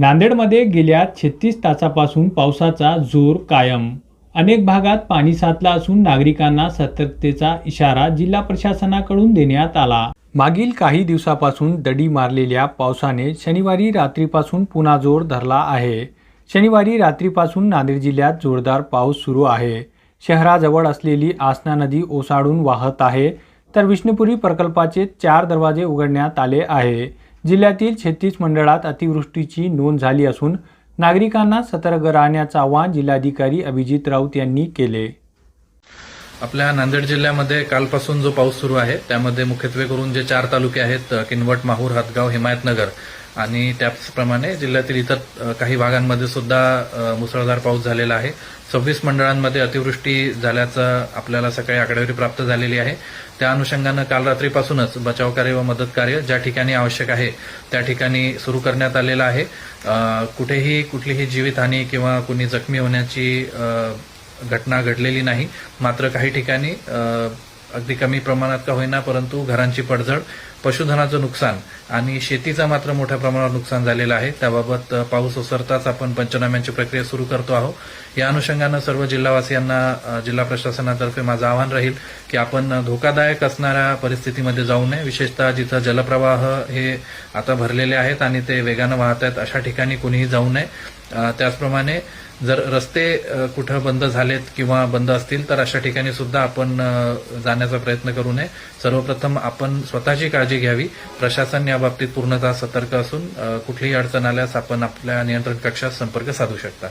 नांदेडमध्ये गेल्या छत्तीस तासापासून पावसाचा जोर कायम. अनेक भागात पाणी साचला असून नागरिकांना सतर्कतेचा इशारा जिल्हा प्रशासनाकडून देण्यात आला. मागील काही दिवसापासून दडी मारलेल्या पावसाने शनिवारी रात्रीपासून पुन्हा जोर धरला आहे. शनिवारी रात्रीपासून नांदेड जिल्ह्यात जोरदार पाऊस सुरू आहे. शहराजवळ असलेली आसना नदी ओसाडून वाहत आहे तर विष्णुपुरी प्रकल्पाचे चार दरवाजे उघडण्यात आले आहे. जिल्ह्यातील छत्तीस मंडळात अतिवृष्टीची नोंद झाली असून नागरिकांना सतर्क राहण्याचं आवाहन जिल्हाधिकारी अभिजित राऊत यांनी केले. आपल्या नांदेड जिल्ह्यामध्ये कालपासून जो पाऊस सुरू आहे त्यामध्ये मुख्यत्वे करून जे चार तालुके आहेत किनवट माहूर हातगाव हिमायतनगर आणि त्याचप्रमाणे जिल्ह्यातील इतर काही भागांमध्ये सुद्धा मुसळधार पाऊस झालेला आहे. सव्वीस मंडळांमध्ये अतिवृष्टी झाल्याचं आपल्याला सकाळी आकडेवारी प्राप्त झालेली आहे. त्या अनुषंगानं काल रात्रीपासूनच बचाव कार्य व मदत कार्य ज्या ठिकाणी आवश्यक आहे त्या ठिकाणी सुरू करण्यात आलेलं आहे. कुठेही कुठलीही जीवितहानी किंवा कुणी जखमी होण्याची घटना घडलेली नाही. मात्र काही ठिकाणी अगदी कमी प्रमाणात का होईना परंतु घरांची पडझड पशुधनाचं नुकसान आणि शेतीचं मात्र मोठ्या प्रमाणावर नुकसान झालेलं आहे. त्याबाबत पाऊस ओसरताच आपण पंचनाम्यांची प्रक्रिया सुरू करतो आहोत. या अनुषंगानं सर्व जिल्हावासियांना जिल्हा प्रशासनातर्फे माझं आवाहन राहील की आपण धोकादायक असणाऱ्या परिस्थितीमध्ये जाऊ नये. विशेषतः जिथं जलप्रवाह हे आता भरलेले आहेत आणि ते वेगानं वाहत आहेत अशा ठिकाणी कुणीही जाऊ नये. त्याचप्रमाणे जर रस्ते कुठं बंद झालेत किंवा बंद असतील तर अशा ठिकाणी सुद्धा आपण जाण्याचा प्रयत्न करू नये. सर्वप्रथम आपण स्वतःची काळजी घ्यावी. प्रशासन या बाबतीत पूर्णतः सतर्क असून कुठलीही अडचण आल्यास आपण आपल्या नियंत्रण कक्षात संपर्क साधू शकता.